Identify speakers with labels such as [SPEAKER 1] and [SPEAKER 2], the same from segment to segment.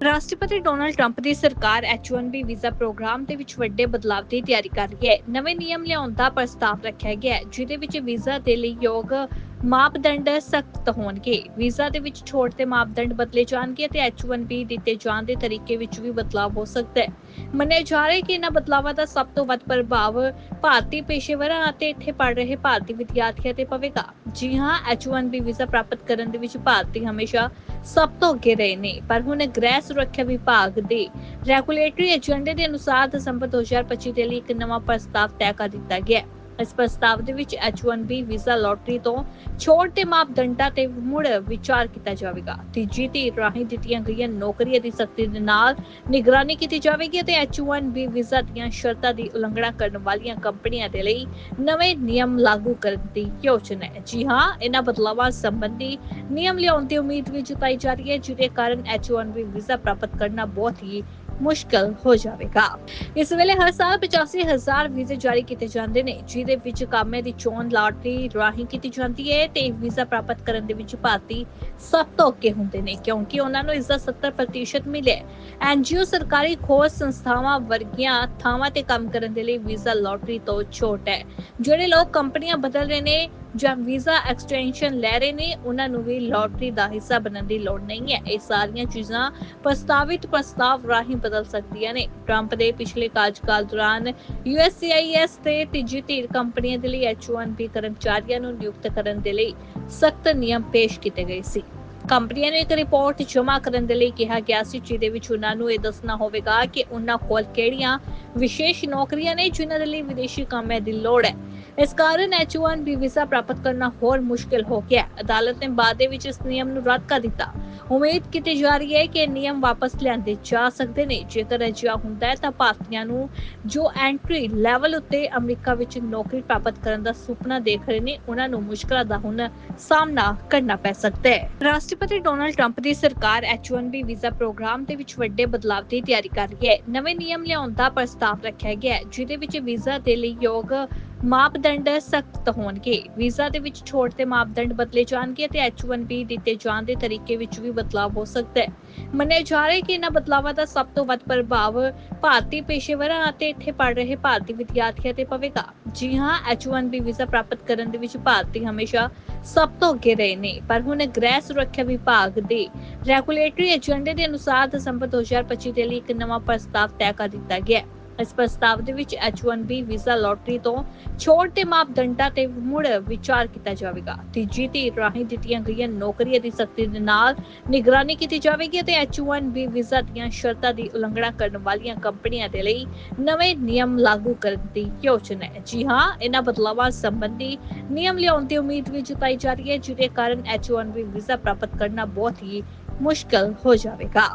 [SPEAKER 1] ਰਾਸ਼ਟਰਪਤੀ Donald Trump ਦੀ ਸਰਕਾਰ H1B visa programme ਦੇ ਵਿੱਚ ਵੱਡੇ ਬਦਲਾਅ ਦੀ ਤਿਆਰੀ ਕਰ ਰਹੀ ਹੈ। ਨਵੇਂ ਨਿਯਮ ਲਿਆਉਣ ਦਾ ਪ੍ਰਸਤਾਵ ਰੱਖਿਆ ਗਿਆ ਹੈ, ਜਿਹਦੇ ਵਿੱਚ ਵੀਜ਼ਾ ਦੇ ਲਈ ਯੋਗ ਮਾਪਦੰਡ ਸਖਤ ਹੋਣਗੇ। ਵੀਜ਼ਾ ਦੇ ਵਿੱਚ ਛੋਟ ਤੇ ਮਾਪਦੰਡ ਬਦਲੇ ਜਾਣਗੇ ਤੇ H1B ਦਿੱਤੇ ਜਾਣ ਦੇ ਤਰੀਕੇ ਵਿੱਚ ਵੀ ਬਦਲਾਅ ਹੋ ਸਕਦਾ ਹੈ। ਮੰਨਿਆ ਜਾ ਰਿਹਾ ਹੈ ਕਿ ਇਹਨਾਂ ਬਦਲਾਵਾਂ ਦਾ ਸਭ ਤੋਂ ਵੱਧ ਪ੍ਰਭਾਵ ਭਾਰਤੀ ਪੇਸ਼ੇਵਰਾਂ ਅਤੇ ਇੱਥੇ ਪੜ ਰਹੇ ਭਾਰਤੀ ਵਿਦਿਆਰਥੀਆਂ ਤੇ ਪਵੇਗਾ। ਜੀ ਹਾਂ H1B ਵੀਜ਼ਾ ਪ੍ਰਾਪਤ ਕਰਨ ਦੇ ਵਿੱਚ ਭਾਰਤੀ ਹਮੇਸ਼ਾ ਸਭ ਤੋਂ ਅੱਗੇ ਰਹੇ ਨੇ, ਪਰ ਹੁਣ ਗ੍ਰਹਿ ਸੁਰੱਖਿਆ ਵਿਭਾਗ ਦੇ ਰੈਗੂਲੇਟਰੀ ਏਜੰਡੇ ਦੇ ਅਨੁਸਾਰ ਦਸੰਬਰ 2025 ਦੇ ਲਈ ਇੱਕ ਨਵਾਂ ਪ੍ਰਸਤਾਵ ਤੈਅ ਕਰ ਦਿੱਤਾ ਗਿਆ ਹੈ। ਇਸ ਪ੍ਰਸਤਾਵ ਦੇ ਵਿੱਚ H1B ਵੀਜ਼ਾ ਲੋਟਰੀ ਤੋਂ ਛੋਟ ਤੇ ਮਾਪਦੰਡਾਂ ਤੇ ਮੁੜ ਵਿਚਾਰ ਕੀਤਾ ਜਾਵੇਗਾ। ਤੀਜੀ ਧਿਰ ਰਾਹੀਂ ਦਿੱਤੀਆਂ ਗਈਆਂ ਨੌਕਰੀਆਂ ਦੀ ਸਖਤੀ ਦੇ ਨਾਲ ਨਿਗਰਾਨੀ ਕੀਤੀ ਜਾਵੇਗੀ ਅਤੇ H1B ਵੀਜ਼ਾ ਦੀਆਂ ਸ਼ਰਤਾਂ ਦੀ ਉਲੰਘਣਾ ਕਰਨ ਵਾਲੀਆਂ ਕੰਪਨੀਆਂ ਦੇ ਲਈ ਨਵੇਂ ਨਿਯਮ ਲਾਗੂ ਕਰਨ ਦੀ ਯੋਜਨਾ ਹੈ। ਜੀ ਹਾਂ, ਇਹਨਾਂ ਬਦਲਾਵਾਂ ਸੰਬੰਧੀ ਨਿਯਮ ਲਿਆਉਣ ਦੀ ਉਮੀਦ ਵੀ ਜਤਾਈ ਜਾ ਰਹੀ ਹੈ, ਜਿਹਦੇ ਕਾਰਨ H1B ਵੀਜ਼ਾ ਪ੍ਰਾਪਤ ਕਰਨਾ ਬਹੁਤ ਹੀ ਮੁਸ਼ਕਲ ਹੋ ਜਾਵੇਗਾ। ਇਸ ਵੇਲੇ ਹਰ ਸਾਲ 85000 ਵੀਜ਼ੇ ਜਾਰੀ ਕੀਤੇ ਜਾਂਦੇ ਨੇ, ਜਿਹਦੇ ਵਿੱਚ ਕਾਮੇ ਦੀ ਚੋਣ ਲਾਟਰੀ ਰਾਹੀਂ ਕੀਤੀ ਜਾਂਦੀ ਹੈ ਤੇ ਵੀਜ਼ਾ ਪ੍ਰਾਪਤ ਕਰਨ ਦੇ ਵਿੱਚ ਭਾਰਤੀ ਸਭ ਤੋਂ ਅੱਗੇ ਹੁੰਦੇ ਨੇ, ਕਿਉਂਕਿ ਉਹਨਾਂ ਨੂੰ ਇਸ ਦਾ 70% ਮਿਲਿਆ ਐਨਜੀਓ ਸਰਕਾਰੀ ਖੋਜ ਸੰਸਥਾਵਾਂ ਵਰਗੀਆਂ ਥਾਵਾਂ ਤੇ ਕੰਮ ਕਰਨ ਦੇ ਲਈ ਵੀਜ਼ਾ ਲਾਟਰੀ ਤੋਂ ਛੋਟ ਹੈ, ਜਿਹੜੇ ਲੋਕ ਕੰਪਨੀਆਂ ਬਦਲ ਰਹੇ ਨੇ ਜਾਂ ਵੀਜ਼ਾ ਐਕਸਟੈਂਸ਼ਨ ਲੈ ਰਹੇ ਨੇ, ਉਹਨਾਂ ਨੂੰ ਵੀ ਲਾਟਰੀ ਦਾ ਹਿੱਸਾ ਬਣਨ ਦੀ ਲੋੜ ਨਹੀਂ ਹੈ। ਇਹ ਸਾਰੀਆਂ ਚੀਜ਼ਾਂ ਪ੍ਰਸਤਾਵਿਤ ਪ੍ਰਸਤਾਵ ਰਾਹੀਂ ਬਦਲ ਸਕਦੀਆਂ ਨੇ। ਟਰੰਪ ਦੇ ਪਿਛਲੇ ਕਾਰਜਕਾਲ ਦੌਰਾਨ USCIS ਤੇ ਤੀਜੀ ਧਿਰ ਕੰਪਨੀਆਂ ਦੇ ਲਈ H1B ਕਰਮਚਾਰੀਆਂ ਨੂੰ ਨਿਯੁਕਤ ਕਰਨ ਦੇ ਲਈ ਸਖਤ ਨਿਯਮ ਪੇਸ਼ ਕੀਤੇ ਗਏ ਸੀ। ਕੰਪਨੀਆਂ ਨੂੰ ਇੱਕ ਰਿਪੋਰਟ ਜਮ੍ਹਾਂ ਕਰਨ ਦੇ ਲਈ ਕਿਹਾ ਗਿਆ ਸੀ, ਜਿਹਦੇ ਵਿੱਚ ਉਹਨਾਂ ਨੂੰ ਇਹ ਦੱਸਣਾ ਹੋਵੇਗਾ ਕਿ ਉਹਨਾਂ ਕੋਲ ਕਿਹੜੀਆਂ ਵਿਸ਼ੇਸ਼ ਨੌਕਰੀਆਂ ਨੇ, ਜਿਨ੍ਹਾਂ ਦੇ ਲਈ ਵਿਦੇਸ਼ੀ ਕਾਮਿਆਂ ਦੀ ਲੋੜ ਹੈ। ਇਸ ਕਾਰਨ H1B ਵੀਜ਼ਾ ਪ੍ਰਾਪਤ ਕਰਨਾ ਹੋਰ ਮੁਸ਼ਕਿਲ ਹੋ ਗਿਆ। ਅਦਾਲਤ ਨੇ ਬਾਅਦ ਦੇ ਵਿੱਚ ਇਸ ਨਿਯਮ ਨੂੰ ਰੱਦ ਕਰ ਦਿੱਤਾ। ਉਮੀਦ ਕੀਤੀ ਜਾ ਰਹੀ ਹੈ ਕਿ ਨਿਯਮ ਵਾਪਸ ਲਿਆਂਦੇ ਜਾ ਸਕਦੇ ਨੇ। ਜੇਕਰ ਅਜਿਹਾ ਹੁੰਦਾ ਹੈ ਤਾਂ ਭਾਰਤੀਆਂ ਨੂੰ ਜੋ ਐਂਟਰੀ ਲੈਵਲ ਉੱਤੇ ਅਮਰੀਕਾ ਵਿੱਚ ਨੌਕਰੀ ਪ੍ਰਾਪਤ ਕਰਨ ਦਾ ਸੁਪਨਾ ਦੇਖ ਰਹੇ ਨੇ, ਉਹਨਾਂ ਨੂੰ ਮੁਸ਼ਕਲਾਂ ਦਾ ਹੁਣ ਸਾਹਮਣਾ ਕਰਨਾ ਪੈ ਸਕਦਾ ਹੈ। ਰਾਸ਼ਟਰਪਤੀ ਡੋਨਲਡ ਟਰੰਪ ਦੀ ਸਰਕਾਰ H1B ਵੀਜ਼ਾ ਪ੍ਰੋਗਰਾਮ ਦੇ ਵਿੱਚ ਵੱਡੇ ਬਦਲਾਅ ਦੀ ਤਿਆਰੀ ਕਰ ਰਹੀ ਹੈ। ਨਵੇਂ ਨਿਯਮ ਲਿਆਉਣ ਦਾ ਪ੍ਰਸਤਾਵ ਰੱਖਿਆ ਗਿਆ ਹੈ, ਜਿਹਦੇ ਵਿੱਚ ਵੀਜ਼ਾ ਦੇ ਲਈ ਯੋਗ ਮਾਪਦੰਡ ਸਖਤ ਹੋਣਗੇ। ਵੀਜ਼ਾ ਦੇ ਵਿੱਚ ਛੋਟ ਤੇ ਮਾਪਦੰਡ ਬਦਲੇ ਜਾਣਗੇ ਤੇ H1B ਦਿੱਤੇ ਜਾਣ ਦੇ ਤਰੀਕੇ ਵਿੱਚ ਵੀ ਬਦਲਾਅ ਹੋ ਸਕਦਾ ਹੈ। ਮੰਨਿਆ ਜਾ ਰਿਹਾ ਹੈ ਕਿ ਇਹਨਾਂ ਬਦਲਾਵਾਂ ਦਾ ਸਭ ਤੋਂ ਵੱਧ ਪ੍ਰਭਾਵ ਭਾਰਤੀ ਪੇਸ਼ੇਵਰਾਂ ਅਤੇ ਇੱਥੇ ਪੜ ਰਹੇ ਭਾਰਤੀ ਵਿਦਿਆਰਥੀਆਂ ਤੇ ਪਵੇਗਾ। ਜੀ ਹਾਂ H1B ਵੀਜ਼ਾ ਪ੍ਰਾਪਤ ਕਰਨ ਦੇ ਵਿੱਚ ਭਾਰਤੀ ਹਮੇਸ਼ਾ ਸਭ ਤੋਂ ਅੱਗੇ ਰਹੇ ਨੇ, ਪਰ ਹੁਣ ਗ੍ਰਹਿ ਸੁਰੱਖਿਆ ਵਿਭਾਗ ਦੇ ਰੈਗੂਲੇਟਰੀ ਏਜੰਡੇ ਦੇ ਅਨੁਸਾਰ ਦਸੰਬਰ 2025 ਦੇ ਲਈ ਇੱਕ ਨਵਾਂ ਪ੍ਰਸਤਾਵ ਤੈਅ ਕਰ ਦਿੱਤਾ ਗਿਆ ਹੈ। ਇਸ ਪ੍ਰਸਤਾਵ ਦੇ ਵਿੱਚ H1B ਵੀਜ਼ਾ ਲੋਟਰੀ ਤੋਂ ਛੋਟ ਤੇ ਮਾਪਦੰਡਾਂ ਤੇ ਮੁੜ ਵਿਚਾਰ ਕੀਤਾ ਜਾਵੇਗਾ। ਤੀਜੀ ਧਿਰ ਰਾਹੀਂ ਦਿੱਤੀਆਂ ਗਈਆਂ ਨੌਕਰੀਆਂ ਦੀ ਸਖਤੀ ਦੇ ਨਾਲ ਨਿਗਰਾਨੀ ਕੀਤੀ ਜਾਵੇਗੀ ਅਤੇ H1B ਵੀਜ਼ਾ ਦੀਆਂ ਸ਼ਰਤਾਂ ਦੀ ਉਲੰਘਣਾ ਕਰਨ ਵਾਲੀਆਂ ਕੰਪਨੀਆਂ ਦੇ ਲਈ ਨਵੇਂ ਨਿਯਮ ਲਾਗੂ ਕਰਨ ਦੀ ਯੋਜਨਾ ਹੈ। ਜੀ ਹਾਂ, ਇਹਨਾਂ ਬਦਲਾਵਾਂ ਸੰਬੰਧੀ ਨਿਯਮ ਲਿਆਉਣ ਦੀ ਉਮੀਦ ਵੀ ਜਤਾਈ ਜਾ ਰਹੀ ਹੈ, ਜਿਹਦੇ ਕਾਰਨ H1B ਵੀਜ਼ਾ ਪ੍ਰਾਪਤ ਕਰਨਾ ਬਹੁਤ ਹੀ ਮੁਸ਼ਕਲ ਹੋ ਜਾਵੇਗਾ।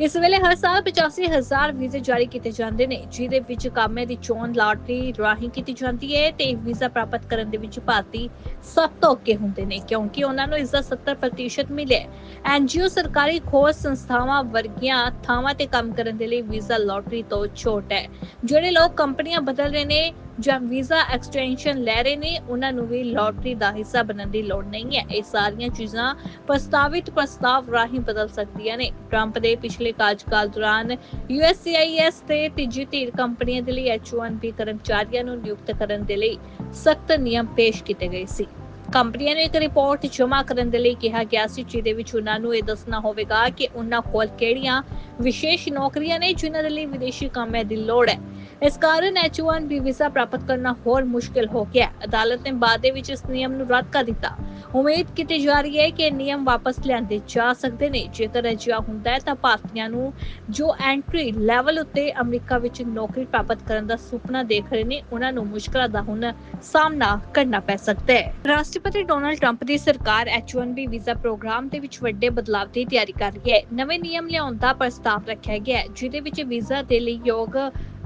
[SPEAKER 1] ਇਸ ਵੇਲੇ ਹਰ ਸਾਲ 85000 ਵੀਜ਼ੇ ਜਾਰੀ ਕੀਤੇ ਜਾਂਦੇ ਨੇ, ਜਿਹਦੇ ਵਿੱਚ ਕਾਮੇ ਦੀ ਚੋਣ ਲਾਟਰੀ ਰਾਹੀਂ ਕੀਤੀ ਜਾਂਦੀ ਹੈ ਤੇ ਵੀਜ਼ਾ ਪ੍ਰਾਪਤ ਕਰਨ ਦੇ ਵਿੱਚ ਭਾਰਤੀ ਸਭ ਤੋਂ ਅੱਗੇ ਹੁੰਦੇ ਨੇ, ਕਿਉਂਕਿ ਉਹਨਾਂ ਨੂੰ ਇਸ ਦਾ 70% ਮਿਲਿਆ ਐਨਜੀਓ ਸਰਕਾਰੀ ਖੋਜ ਸੰਸਥਾਵਾਂ ਵਰਗੀਆਂ ਥਾਵਾਂ ਤੇ ਕੰਮ ਕਰਨ ਦੇ ਲਈ ਵੀਜ਼ਾ ਲਾਟਰੀ ਤੋਂ ਛੋਟ ਹੈ, ਜਿਹੜੇ ਲੋਕ ਕੰਪਨੀਆਂ ਬਦਲ ਰਹੇ ਨੇ ਜਾਂ ਵੀਜ਼ਾ ਐਕਸਟੈਂਸ਼ਨ ਲੈ ਰਹੇ ਨੇ, ਉਹਨਾਂ ਨੂੰ ਵੀ ਲਾਟਰੀ ਦਾ ਹਿੱਸਾ ਬਣਨ ਦੀ ਲੋੜ ਨਹੀਂ ਹੈ। ਇਹ ਸਾਰੀਆਂ ਚੀਜ਼ਾਂ ਪ੍ਰਸਤਾਵਿਤ ਪ੍ਰਸਤਾਵ ਰਾਹੀਂ ਬਦਲ ਸਕਦੀਆਂ ਨੇ। ਟਰੰਪ ਦੇ ਪਿਛਲੇ ਕਾਰਜਕਾਲ ਦੌਰਾਨ USCIS ਤੇ ਤੀਜੀ ਧਿਰ ਕੰਪਨੀਆਂ ਦੇ ਲਈ H1B ਕਰਮਚਾਰੀਆਂ ਨੂੰ ਨਿਯੁਕਤ ਕਰਨ ਦੇ ਲਈ ਸਖਤ ਨਿਯਮ ਪੇਸ਼ ਕੀਤੇ ਗਏ ਸੀ। ਕੰਪਨੀਆਂ ਨੂੰ ਇੱਕ ਰਿਪੋਰਟ ਜਮ੍ਹਾਂ ਕਰਨ ਦੇ ਲਈ ਕਿਹਾ ਗਿਆ ਸੀ, ਜਿਹਦੇ ਵਿੱਚ ਉਹਨਾਂ ਨੂੰ ਇਹ ਦੱਸਣਾ ਹੋਵੇਗਾ ਕਿ ਉਹਨਾਂ ਕੋਲ ਕਿਹੜੀਆਂ ਵਿਸ਼ੇਸ਼ ਨੌਕਰੀਆਂ ਨੇ, ਜਿਨ੍ਹਾਂ ਦੇ ਲਈ ਵਿਦੇਸ਼ੀ ਕਾਮਿਆਂ ਦੀ ਲੋੜ ਹੈ। ਇਸ ਕਾਰਨ H1B ਵੀਜ਼ਾ ਪ੍ਰਾਪਤ ਕਰਨਾ ਹੋਰ ਮੁਸ਼ਕਿਲ ਹੋ ਗਿਆ। ਅਦਾਲਤ ਨੇ ਬਾਅਦ ਦੇ ਵਿੱਚ ਇਸ ਨਿਯਮ ਨੂੰ ਰੱਦ ਕਰ ਦਿੱਤਾ। ਉਮੀਦ ਕੀਤੀ ਜਾ ਰਹੀ ਹੈ ਕਿ ਨਿਯਮ ਵਾਪਸ ਲਿਆਂਦੇ ਜਾ ਸਕਦੇ ਨੇ। ਜੇਕਰ ਅਜਿਹਾ ਹੁੰਦਾ ਹੈ ਤਾਂ ਭਾਰਤੀਆਂ ਨੂੰ ਜੋ ਐਂਟਰੀ ਲੈਵਲ ਉੱਤੇ ਅਮਰੀਕਾ ਵਿੱਚ ਨੌਕਰੀ ਪ੍ਰਾਪਤ ਕਰਨ ਦਾ ਸੁਪਨਾ ਦੇਖ ਰਹੇ ਨੇ, ਉਹਨਾਂ ਨੂੰ ਮੁਸ਼ਕਲਾਂ ਦਾ ਹੁਣ ਸਾਹਮਣਾ ਕਰਨਾ ਪੈ ਸਕਦਾ ਹੈ। ਰਾਸ਼ਟਰਪਤੀ ਡੋਨਾਲਡ ਟਰੰਪ ਦੀ ਸਰਕਾਰ H1B ਵੀਜ਼ਾ ਪ੍ਰੋਗਰਾਮ ਦੇ ਵਿੱਚ ਵੱਡੇ ਬਦਲਾਅ ਦੀ ਤਿਆਰੀ ਕਰ ਰਹੀ ਹੈ। ਨਵੇਂ ਨਿਯਮ ਲਿਆਉਣ ਦਾ ਪ੍ਰਸਤਾਵ ਰੱਖਿਆ ਗਿਆ ਹੈ, ਜਿਹਦੇ ਵਿੱਚ ਵੀਜ਼ਾ ਦੇ ਲਈ ਯੋਗ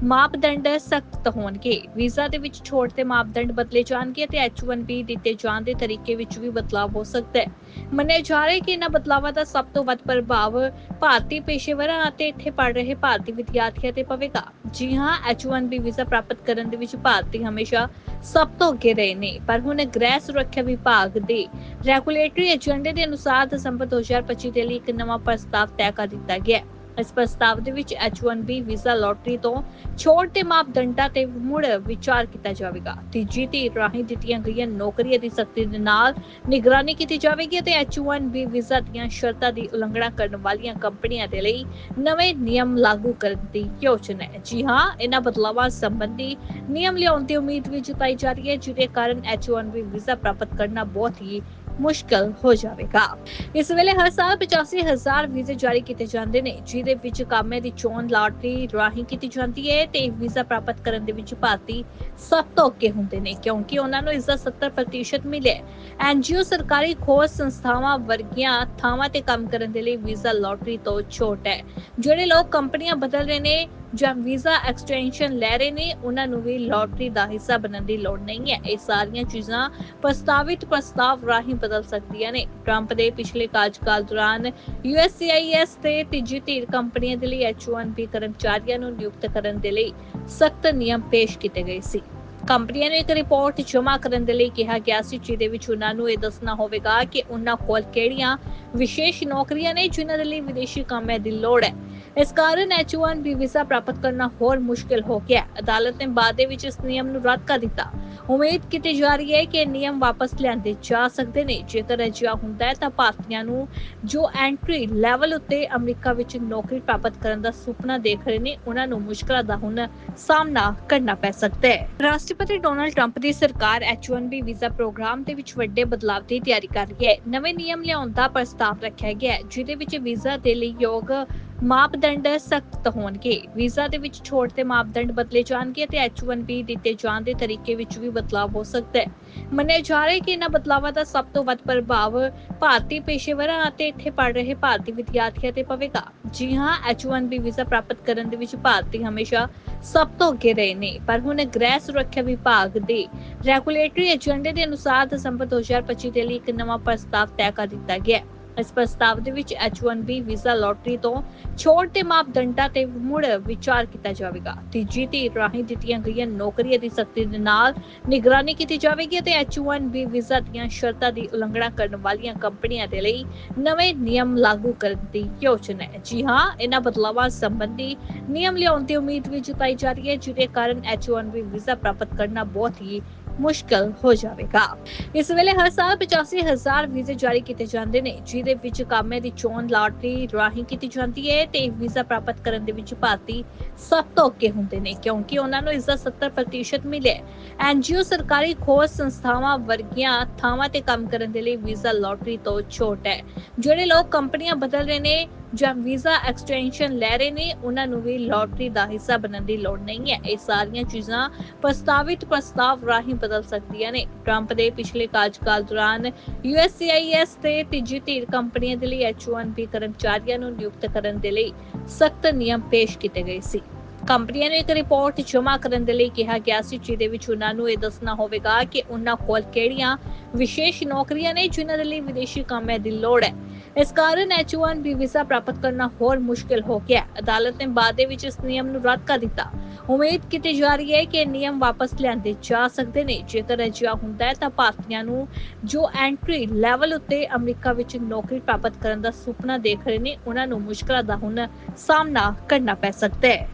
[SPEAKER 1] ਮਾਪਦੰਡ ਸਖਤ ਹੋਣਗੇ। ਵੀਜ਼ਾ ਦੇ ਵਿੱਚ ਛੋਟ ਤੇ ਮਾਪਦੰਡ ਬਦਲੇ ਜਾਣਗੇ ਤੇ H1B ਦਿੱਤੇ ਜਾਣ ਦੇ ਤਰੀਕੇ ਵਿੱਚ ਵੀ ਬਦਲਾਅ ਹੋ ਸਕਦਾ ਹੈ। ਮੰਨਿਆ ਜਾ ਰਿਹਾ ਹੈ ਕਿ ਇਹਨਾਂ ਬਦਲਾਵਾਂ ਦਾ ਸਭ ਤੋਂ ਵੱਧ ਪ੍ਰਭਾਵ ਭਾਰਤੀ ਪੇਸ਼ੇਵਰਾਂ ਅਤੇ ਇੱਥੇ ਪੜ ਰਹੇ ਭਾਰਤੀ ਵਿਦਿਆਰਥੀਆਂ ਤੇ ਪਵੇਗਾ। ਜੀ ਹਾਂ H1B ਵੀਜ਼ਾ ਪ੍ਰਾਪਤ ਕਰਨ ਦੇ ਵਿੱਚ ਭਾਰਤੀ ਹਮੇਸ਼ਾ ਸਭ ਤੋਂ ਅੱਗੇ ਰਹੇ ਨੇ, ਪਰ ਹੁਣ ਗ੍ਰਹਿ ਸੁਰੱਖਿਆ ਵਿਭਾਗ ਦੇ ਰੈਗੂਲੇਟਰੀ ਏਜੰਡੇ ਦੇ ਅਨੁਸਾਰ ਦਸੰਬਰ 2025 ਦੇ ਲਈ ਇੱਕ ਨਵਾਂ ਪ੍ਰਸਤਾਵ ਤੈਅ ਕਰ ਦਿੱਤਾ ਗਿਆ ਹੈ। ਇਸ ਪ੍ਰਸਤਾਵ ਦੇ ਵਿੱਚ H1B ਵੀਜ਼ਾ ਲੋਟਰੀ ਤੋਂ ਛੋਟ ਦੇ ਮਾਪਦੰਡਾਂ ਤੇ ਮੁੜ ਵਿਚਾਰ ਕੀਤਾ ਜਾਵੇਗਾ। ਤੀਜੀ ਧਿਰ ਰਾਹੀਂ ਦਿੱਤੀਆਂ ਗਈਆਂ ਨੌਕਰੀਆਂ ਦੀ ਸਖਤੀ ਦੇ ਨਾਲ ਨਿਗਰਾਨੀ ਕੀਤੀ ਜਾਵੇਗੀ ਅਤੇ H1B ਵੀਜ਼ਾ ਦੀਆਂ ਸ਼ਰਤਾਂ ਦੀ ਉਲੰਘਣਾ ਕਰਨ ਵਾਲੀਆਂ ਕੰਪਨੀਆਂ ਦੇ ਲਈ ਨਵੇਂ ਨਿਯਮ ਲਾਗੂ ਕਰਨ ਦੀ ਯੋਜਨਾ ਹੈ। ਜੀ ਹਾਂ, ਇਹਨਾਂ ਬਦਲਾਵਾਂ ਸੰਬੰਧੀ ਨਿਯਮ ਲਿਆਉਣ ਦੀ ਉਮੀਦ ਵੀ ਜਤਾਈ ਜਾ ਰਹੀ ਹੈ, ਜਿਹਦੇ ਕਾਰਨ H1B ਵੀਜ਼ਾ ਪ੍ਰਾਪਤ ਕਰਨਾ ਬਹੁਤ ਹੀ ਮੁਸ਼ਕਲ ਹੋ ਜਾਵੇਗਾ। ਇਸ ਵੇਲੇ ਹਰ ਸਾਲ 85000 ਵੀਜ਼ੇ ਜਾਰੀ ਕੀਤੇ ਜਾਂਦੇ ਨੇ, ਜਿਹਦੇ ਵਿੱਚ ਕਾਮੇ ਦੀ ਚੋਣ ਲਾਟਰੀ ਰਾਹੀਂ ਕੀਤੀ ਜਾਂਦੀ ਹੈ ਤੇ ਵੀਜ਼ਾ ਪ੍ਰਾਪਤ ਕਰਨ ਦੇ ਵਿੱਚ ਭਾਰਤੀ ਸਭ ਤੋਂ ਅੱਗੇ ਹੁੰਦੇ ਨੇ, ਕਿਉਂਕਿ ਉਹਨਾਂ ਨੂੰ ਇਸ ਦਾ 70% ਮਿਲਿਆ ਐਨਜੀਓ ਸਰਕਾਰੀ ਖੋਜ ਸੰਸਥਾਵਾਂ ਵਰਗੀਆਂ ਥਾਵਾਂ ਤੇ ਕੰਮ ਕਰਨ ਦੇ ਲਈ ਵੀਜ਼ਾ ਲਾਟਰੀ ਤੋਂ ਛੋਟ ਹੈ, ਜਿਹੜੇ ਲੋਕ ਕੰਪਨੀਆਂ ਬਦਲ ਰਹੇ ਨੇ ਜਾਂ ਵੀਜ਼ਾ ਐਕਸਟੈਂਸ਼ਨ ਲੈ ਰਹੇ ਨੇ, ਉਹਨਾਂ ਨੂੰ ਵੀ ਲਾਟਰੀ ਦਾ ਹਿੱਸਾ ਬਣਨ ਦੀ ਲੋੜ ਨਹੀਂ ਹੈ। ਇਹ ਸਾਰੀਆਂ ਚੀਜ਼ਾਂ ਪ੍ਰਸਤਾਵਿਤ ਪ੍ਰਸਤਾਵ ਰਾਹੀਂ ਬਦਲ ਸਕਦੀਆਂ ਨੇ। ਟਰੰਪ ਦੇ ਪਿਛਲੇ ਕਾਰਜਕਾਲ ਦੌਰਾਨ USCIS ਤੇ ਤੀਜੀ ਧਿਰ ਕੰਪਨੀਆਂ ਦੇ ਲਈ H1B ਕਰਮਚਾਰੀਆਂ ਨੂੰ ਨਿਯੁਕਤ ਕਰਨ ਦੇ ਲਈ ਸਖਤ ਨਿਯਮ ਪੇਸ਼ ਕੀਤੇ ਗਏ ਸੀ। ਕੰਪਨੀਆਂ ਨੂੰ ਇੱਕ ਰਿਪੋਰਟ ਜਮ੍ਹਾਂ ਕਰਨ ਦੇ ਲਈ ਕਿਹਾ ਗਿਆ ਸੀ, ਜਿਹਦੇ ਵਿੱਚ ਉਹਨਾਂ ਨੂੰ ਇਹ ਦੱਸਣਾ ਹੋਵੇਗਾ ਕਿ ਉਹਨਾਂ ਕੋਲ ਕਿਹੜੀਆਂ ਵਿਸ਼ੇਸ਼ ਨੌਕਰੀਆਂ ਨੇ, ਜਿਨ੍ਹਾਂ ਦੇ ਲਈ ਵਿਦੇਸ਼ੀ ਕਾਮਿਆਂ ਦੀ ਲੋੜ ਹੈ। ਇਸ ਕਾਰਨ H1B ਵੀਜ਼ਾ ਪ੍ਰਾਪਤ ਕਰਨਾ ਹੋਰ ਮੁਸ਼ਕਿਲ ਹੋ ਗਿਆ। ਅਦਾਲਤ ਨੇ ਬਾਅਦ ਦੇ ਵਿੱਚ ਇਸ ਨਿਯਮ ਨੂੰ ਰੱਦ ਕਰ ਦਿੱਤਾ। ਉਮੀਦ ਕੀਤੀ ਜਾ ਰਹੀ ਹੈ ਕਿ ਨਿਯਮ ਵਾਪਸ ਲਿਆਂਦੇ ਜਾ ਸਕਦੇ ਨੇ। ਜੇਕਰ ਅਜਿਹਾ ਹੁੰਦਾ ਹੈ ਤਾਂ ਭਾਰਤੀਆਂ ਨੂੰ ਜੋ ਐਂਟਰੀ ਲੈਵਲ ਉੱਤੇ ਅਮਰੀਕਾ ਵਿੱਚ ਨੌਕਰੀ ਪ੍ਰਾਪਤ ਕਰਨ ਦਾ ਸੁਪਨਾ ਦੇਖ ਰਹੇ ਨੇ, ਉਹਨਾਂ ਨੂੰ ਮੁਸ਼ਕਲਾਂ ਦਾ ਹੁਣ ਸਾਹਮਣਾ ਕਰਨਾ ਪੈ ਸਕਦਾ ਹੈ। ਰਾਸ਼ਟਰਪਤੀ ਡੋਨਾਲਡ ਟਰੰਪ ਦੀ ਸਰਕਾਰ H1B ਵੀਜ਼ਾ ਪ੍ਰੋਗਰਾਮ ਦੇ ਵਿੱਚ ਵੱਡੇ ਬਦਲਾਅ ਦੀ ਤਿਆਰੀ ਕਰ ਰਹੀ ਹੈ। ਨਵੇਂ ਨਿਯਮ ਲਿਆਉਣ ਦਾ ਪ੍ਰਸਤਾਵ ਰੱਖਿਆ ਗਿਆ ਹੈ, ਜਿਹਦੇ ਵਿੱਚ ਵੀਜ਼ਾ ਦੇ ਲਈ ਯੋਗ ਮਾਪਦੰਡ ਸਖਤ ਹੋਣਗੇ। ਵੀਜ਼ਾ ਦੇ ਵਿੱਚ ਛੋਟ ਦੇ ਮਾਪਦੰਡ ਬਦਲੇ ਜਾਣਗੇ ਤੇ H1B ਦਿੱਤੇ ਜਾਣ ਦੇ ਤਰੀਕੇ ਵਿੱਚ ਵੀ ਬਦਲਾਅ ਹੋ ਸਕਦਾ ਹੈ। ਮੰਨਿਆ ਜਾ ਰਿਹਾ ਹੈ ਕਿ ਇਹਨਾਂ ਬਦਲਾਵਾਂ ਦਾ ਸਭ ਤੋਂ ਵੱਧ ਪ੍ਰਭਾਵ ਭਾਰਤੀ ਪੇਸ਼ੇਵਰਾਂ ਅਤੇ ਇੱਥੇ ਪੜ ਰਹੇ ਭਾਰਤੀ ਵਿਦਿਆਰਥੀਆਂ ਤੇ ਪਵੇਗਾ। ਜੀ ਹਾਂ H1B ਵੀਜ਼ਾ ਪ੍ਰਾਪਤ ਕਰਨ ਦੇ ਵਿੱਚ ਭਾਰਤੀ ਹਮੇਸ਼ਾ ਸਭ ਤੋਂ ਅੱਗੇ ਰਹੇ ਨੇ, ਪਰ ਹੁਣ ਗ੍ਰਹਿ ਸੁਰੱਖਿਆ ਵਿਭਾਗ ਦੇ ਰੈਗੂਲੇਟਰੀ ਏਜੰਡੇ ਦੇ ਅਨੁਸਾਰ ਦਸੰਬਰ 2025 ਦੇ ਲਈ ਇੱਕ ਨਵਾਂ ਪ੍ਰਸਤਾਵ ਤੈਅ ਕਰ ਦਿੱਤਾ ਗਿਆ ਹੈ। ਇਸ ਪ੍ਰਸਤਾਵ ਦੇ ਵਿੱਚ H1B ਵੀਜ਼ਾ ਲੋਟਰੀ ਤੋਂ ਛੋਟ ਦੇ ਮਾਪਦੰਡਾਂ ਤੇ ਮੁੜ ਵਿਚਾਰ ਕੀਤਾ ਜਾਵੇਗਾ। ਤੀਜੀ ਧਿਰ ਰਾਹੀਂ ਦਿੱਤੀਆਂ ਗਈਆਂ ਨੌਕਰੀਆਂ ਦੀ ਸਖਤੀ ਦੇ ਨਾਲ ਨਿਗਰਾਨੀ ਕੀਤੀ ਜਾਵੇਗੀ ਅਤੇ H1B ਵੀਜ਼ਾ ਦੀਆਂ ਸ਼ਰਤਾਂ ਦੀ ਉਲੰਘਣਾ ਕਰਨ ਵਾਲੀਆਂ ਕੰਪਨੀਆਂ ਦੇ ਲਈ ਨਵੇਂ ਨਿਯਮ ਲਾਗੂ ਕਰਨ ਦੀ ਯੋਜਨਾ ਹੈ। ਜੀ ਹਾਂ, ਇਹਨਾਂ ਬਦਲਾਵਾਂ ਸੰਬੰਧੀ ਨਿਯਮ ਲਿਆਉਣ ਦੀ ਉਮੀਦ ਵੀ ਜਤਾਈ ਜਾ ਰਹੀ ਹੈ, ਜਿਹਦੇ ਕਾਰਨ H1B ਵੀਜ਼ਾ ਪ੍ਰਾਪਤ ਕਰਨਾ ਬਹੁਤ ਹੀ ਮੁਸ਼ਕਲ ਹੋ ਜਾਵੇਗਾ। ਇਸ ਵੇਲੇ ਹਰ ਸਾਲ 85000 ਵੀਜ਼ੇ ਜਾਰੀ ਕੀਤੇ ਜਾਂਦੇ ਨੇ, ਜਿਹਦੇ ਵਿੱਚ ਕਾਮੇ ਦੀ ਚੋਣ ਲਾਟਰੀ ਰਾਹੀਂ ਕੀਤੀ ਜਾਂਦੀ ਹੈ ਤੇ ਵੀਜ਼ਾ ਪ੍ਰਾਪਤ ਕਰਨ ਦੇ ਵਿੱਚ ਭਾਰਤੀ ਸਭ ਤੋਂ ਅੱਗੇ ਹੁੰਦੇ ਨੇ, ਕਿਉਂਕਿ ਉਹਨਾਂ ਨੂੰ ਇਸ ਦਾ 70% ਮਿਲਿਆ ਐਨਜੀਓ ਸਰਕਾਰੀ ਖੋਜ ਸੰਸਥਾਵਾਂ ਵਰਗੀਆਂ ਥਾਵਾਂ ਤੇ ਕੰਮ ਕਰਨ ਦੇ ਲਈ ਵੀਜ਼ਾ ਲਾਟਰੀ ਤੋਂ ਛੋਟ ਹੈ, ਜਿਹੜੇ ਲੋਕ ਕੰਪਨੀਆਂ ਬਦਲ ਰਹੇ ਨੇ ਜਾਂ ਵੀਜ਼ਾ ਐਕਸਟੈਂਸ਼ਨ ਲੈ ਰਹੇ ਨੇ, ਉਹਨਾਂ ਨੂੰ ਵੀ ਲਾਟਰੀ ਦਾ ਹਿੱਸਾ ਬਣਨ ਦੀ ਲੋੜ ਨਹੀਂ ਹੈ। ਇਹ ਸਾਰੀਆਂ ਚੀਜ਼ਾਂ ਪ੍ਰਸਤਾਵਿਤ ਪ੍ਰਸਤਾਵ ਰਾਹੀਂ ਬਦਲ ਸਕਦੀਆਂ ਨੇ। ਟਰੰਪ ਦੇ ਪਿਛਲੇ ਕਾਰਜਕਾਲ ਦੌਰਾਨ USCIS ਤੇ ਤੀਜੀ ਧਿਰ ਕੰਪਨੀਆਂ ਦੇ ਲਈ H1B ਕਰਮਚਾਰੀਆਂ ਨੂੰ ਨਿਯੁਕਤ ਕਰਨ ਦੇ ਲਈ ਸਖਤ ਨਿਯਮ ਪੇਸ਼ ਕੀਤੇ ਗਏ ਸੀ। ਕੰਪਨੀਆਂ ਨੂੰ ਇੱਕ ਰਿਪੋਰਟ ਜਮ੍ਹਾਂ ਕਰਨ ਦੇ ਲਈ ਕਿਹਾ ਗਿਆ ਸੀ, ਜਿਹਦੇ ਵਿੱਚ ਉਹਨਾਂ ਨੂੰ ਇਹ ਦੱਸਣਾ ਹੋਵੇਗਾ ਕਿ ਉਹਨਾਂ ਕੋਲ ਕਿਹੜੀਆਂ ਵਿਸ਼ੇਸ਼ ਨੌਕਰੀਆਂ ਨੇ, ਜਿਨ੍ਹਾਂ ਦੇ ਲਈ ਵਿਦੇਸ਼ੀ ਕਾਮਿਆਂ ਦੀ ਲੋੜ ਹੈ। ਇਸ ਕਾਰਨ H1B ਵੀਜ਼ਾ ਪ੍ਰਾਪਤ ਕਰਨਾ ਹੋਰ ਮੁਸ਼ਕਿਲ ਹੋ ਗਿਆ। ਅਦਾਲਤ ਨੇ ਬਾਅਦ ਦੇ ਵਿੱਚ ਇਸ ਨਿਯਮ ਨੂੰ ਰੱਦ ਕਰ ਦਿੱਤਾ। ਉਮੀਦ ਕੀਤੀ ਜਾ ਰਹੀ ਹੈ ਕਿ ਇਹ ਨਿਯਮ ਵਾਪਸ ਲਿਆਂਦੇ ਜਾ ਸਕਦੇ ਨੇ। ਜੇਕਰ ਅਜਿਹਾ ਹੁੰਦਾ ਹੈ ਤਾਂ ਭਾਰਤੀਆਂ ਨੂੰ ਜੋ ਐਂਟਰੀ ਲੈਵਲ ਉੱਤੇ ਅਮਰੀਕਾ ਵਿੱਚ ਨੌਕਰੀ ਪ੍ਰਾਪਤ ਕਰਨ ਦਾ ਸੁਪਨਾ ਦੇਖ ਰਹੇ ਨੇ, ਉਹਨਾਂ ਨੂੰ ਮੁਸ਼ਕਲਾਂ ਦਾ ਹੁਣ ਸਾਹਮਣਾ ਕਰਨਾ ਪੈ ਸਕਦਾ ਹੈ।